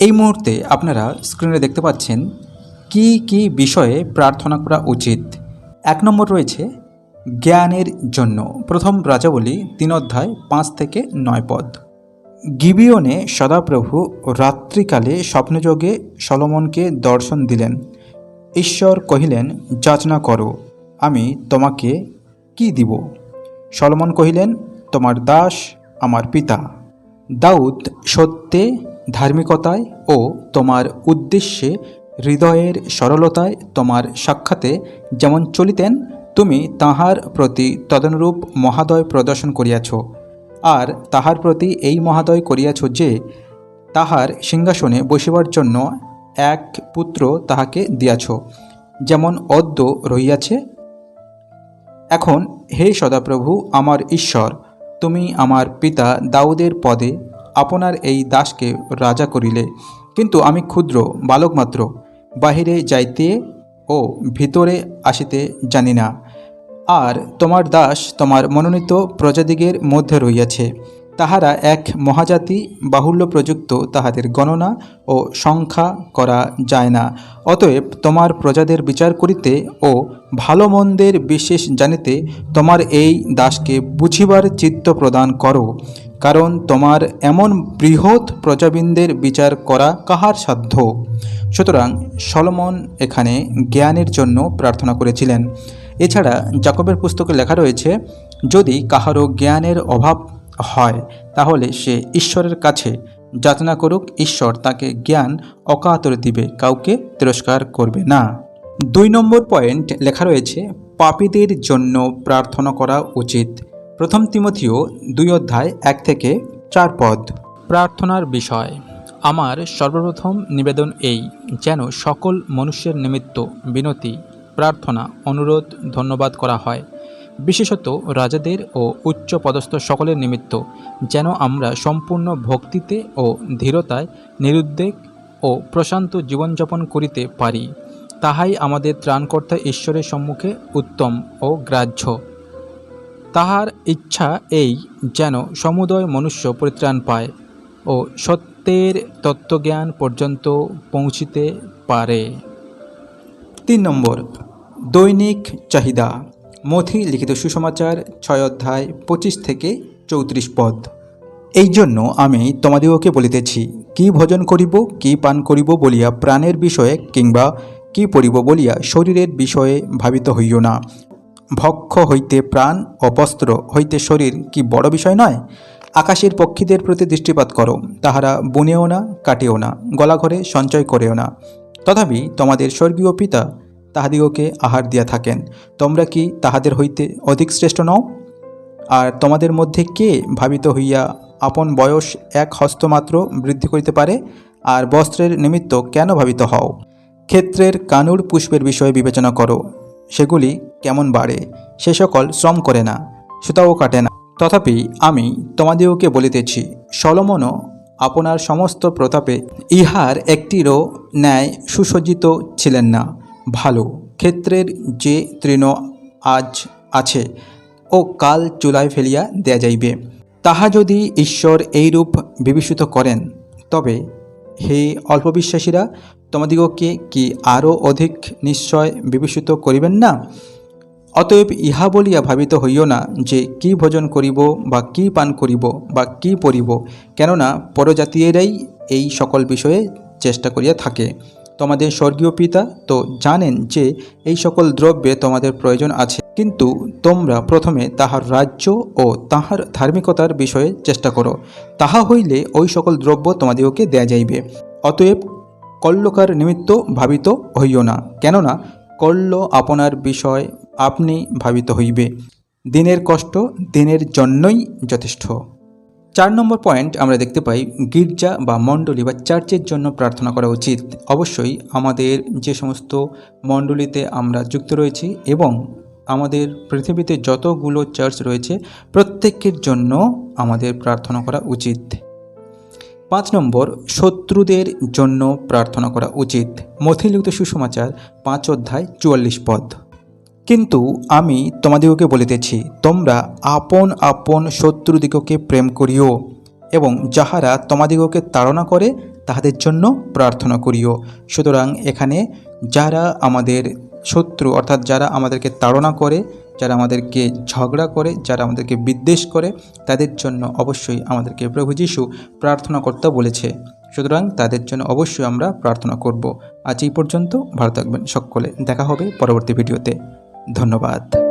এই মুহূর্তে আপনারা স্ক্রিনে দেখতে পাচ্ছেন কি কি বিষয়ে প্রার্থনা করা উচিত। এক নম্বর রয়েছে, জ্ঞানের জন্য। প্রথম রাজাবলী তিন অধ্যায় পাঁচ থেকে নয় পদ। গিবিয়নে সদাপ্রভু রাত্রিকালে স্বপ্নযোগে সলমনকে দর্শন দিলেন। ঈশ্বর কহিলেন, যাচনা করো, আমি তোমাকে কি দিব? সলমন কহিলেন, তোমার দাস, আমার পিতা। দাউদ সত্যে ধার্মিকতায় ও তোমার উদ্দেশ্যে, হৃদয়ের সরলতায় তোমার সাক্ষাতে যেমন চলিতেন, তুমি তাহার প্রতি তদনুরূপ মহাদয় প্রদর্শন করিয়াছ। আর তাহার প্রতি এই মহাদয় করিয়াছ যে, তাহার সিংহাসনে বসিবার জন্য এক পুত্র তাহাকে দিয়াছ, যেমন অদ্য রহিয়াছে। এখন হে সদাপ্রভু, আমার ঈশ্বর, তুমি আমার পিতা দাউদের পদে আপনার এই দাসকে রাজা করিলে। কিন্তু আমি ক্ষুদ্র বালক মাত্র বাহিরে যাইতে ও ভিতরে আসিতে জানি না। আর তোমার দাস তোমার মনোনীত প্রজাদিগের মধ্যে রইয়াছে তাহারা এক মহাজাতি বাহুল্য প্রযুক্ত তাহাদের গণনা ও সংখ্যা করা যায় না। অতএব তোমার প্রজাদের বিচার করিতে ও ভালো মন্দের বিশেষ জানিতে তোমার এই দাসকে বুঝিবার চিত্ত প্রদান করো, কারণ তোমার এমন বৃহৎ প্রজাবৃন্দের বিচার করা কাহার সাধ্য। সুতরাং সলমন এখানে জ্ঞানের জন্য প্রার্থনা করেছিলেন। এছাড়া জাকবের পুস্তকে লেখা রয়েছে, যদি কাহারও জ্ঞানের অভাব হয়, তাহলে সে ঈশ্বরের কাছে যাচনা করুক, ঈশ্বর তাকে জ্ঞান অকাতরে দিবে, কাউকে তিরস্কার করবে না। দুই নম্বর পয়েন্ট লেখা রয়েছে, পাপীদের জন্য প্রার্থনা করা উচিত। প্রথম তিমথিও দুই অধ্যায় এক থেকে চার পদ। প্রার্থনার বিষয়। আমার সর্বপ্রথম নিবেদন এই, যেন সকল মনুষ্যের নিমিত্ত বিনতি, প্রার্থনা, অনুরোধ, ধন্যবাদ করা হয়। বিশেষত রাজাদের ও উচ্চ পদস্থ সকলের নিমিত্ত, যেন আমরা সম্পূর্ণ ভক্তিতে ও ধীরতায় নিরুদ্বেগ ও প্রশান্ত জীবনযাপন করিতে পারি। তাহাই আমাদের ত্রাণকর্তা ঈশ্বরের সম্মুখে উত্তম ও গ্রাহ্য। তাহার ইচ্ছা এই যেন সমুদয় মনুষ্য পরিত্রাণ পায় ও সত্যের তত্ত্বজ্ঞান পর্যন্ত পৌঁছিতে পারে। তিন নম্বর, দৈনিক চাহিদা। মথি লিখিত সুসমাচার, ছয় অধ্যায়, পঁচিশ থেকে চৌত্রিশ পদ। এই জন্য আমি তোমাদিগকে বলিতেছি, কি ভোজন করিব, কি পান করিব বলিয়া প্রাণের বিষয়ে কিংবা কি পড়িব বলিয়া শরীরের বিষয়ে ভাবিত হইও না। ভক্ষ হইতে প্রাণ ও বস্ত্র হইতে শরীর কি বড় বিষয় নয়? আকাশের পক্ষীদের প্রতি দৃষ্টিপাত করো, তাহারা বুনেও না, কাটেও না, গলাঘরে সঞ্চয় করেও না। তথাপি তোমাদের স্বর্গীয় পিতা তাহাদিগকে আহার দিয়া থাকেন। তোমরা কি তাহাদের হইতে অধিক শ্রেষ্ঠ নও? আর তোমাদের মধ্যে কে ভাবিত হইয়া আপন বয়স এক হস্তমাত্র বৃদ্ধি করিতে পারে? আর বস্ত্রের নিমিত্ত কেন ভাবিত হও? ক্ষেত্রের কানুর পুষ্পের বিষয়ে বিবেচনা করো। সেগুলি কেমন বাড়ে? সে সকল শ্রম করে না, সুতাও কাটে না। তথাপি আমি তোমাদিওকে বলিতেছি, সলমনও আপনার সমস্ত প্রতাপে ইহার একটিরও ন্যায় সুসজ্জিত ছিলেন না। ভালো। ক্ষেত্রের যে তৃণ আজ আছে ও কাল চুলায় ফেলিয়া দেয়া যাইবে। তাহা যদি ঈশ্বর এইরূপ বিভীষিত করেন, তবে হে অল্পবিশ্বাসীরা, তোমাদিগকে কি আরও অধিক নিশ্চয় বিভূষিত করিবেন না? অতএব ইহা বলিয়া ভাবিত হইও না যে কি ভোজন করিব বা কি পান করিব বা কি পরিব, কেননা পরজাতীয়রাই এই সকল বিষয়ে চেষ্টা করিয়া থাকে। তোমাদের স্বর্গীয় পিতা তো জানেন যে এই সকল দ্রব্যে তোমাদের প্রয়োজন আছে। কিন্তু তোমরা প্রথমে তাহার রাজ্য ও তাহার ধার্মিকতার বিষয়ে চেষ্টা করো। তাহা হইলে ওই সকল দ্রব্য তোমাদিগকে দেয়া যাইবে। অতএব কল্যকার নিমিত্ত ভাবিত হইও না। কেননা কল্য আপনার বিষয় আপনি ভাবিত হইবে। দিনের কষ্ট দিনের জন্যই যথেষ্ট। চার নম্বর পয়েন্ট আমরা দেখতে পাই, গির্জা বা মণ্ডলী বা চার্চের জন্য প্রার্থনা করা উচিত। অবশ্যই আমাদের যে সমস্ত মণ্ডলীতে আমরা যুক্ত রয়েছি এবং আমাদের পৃথিবীতে যতগুলো চার্চ রয়েছে, প্রত্যেকের জন্য আমাদের প্রার্থনা করা উচিত। পাঁচ নম্বর, শত্রুদের জন্য প্রার্থনা করা উচিত। মথিলিখিত সুসমাচার, পাঁচ অধ্যায় চুয়াল্লিশ পদ। কিন্তু আমি তোমাদিগকে বলিতেছি, তোমরা আপন আপন শত্রুদিগকে প্রেম করিও এবং যাহারা তোমাদিগকে তাড়না করে তাহাদের জন্য প্রার্থনা করিও। সুতরাং এখানে যারা আমাদের শত্রু, অর্থাৎ যারা আমাদেরকে তাড়না করে, যারা আমাদেরকে ঝগড়া করে, যারা আমাদেরকে বিদ্বেষ করে, তাদের জন্য অবশ্যই আমাদেরকে প্রভু যিশু প্রার্থনা করতে বলেছে। সুতরাং তাদের জন্য অবশ্যই আমরা প্রার্থনা করব। আজ এই পর্যন্ত, ভালো থাকবেন সকলে। দেখা হবে পরবর্তী ভিডিওতে। ধন্যবাদ।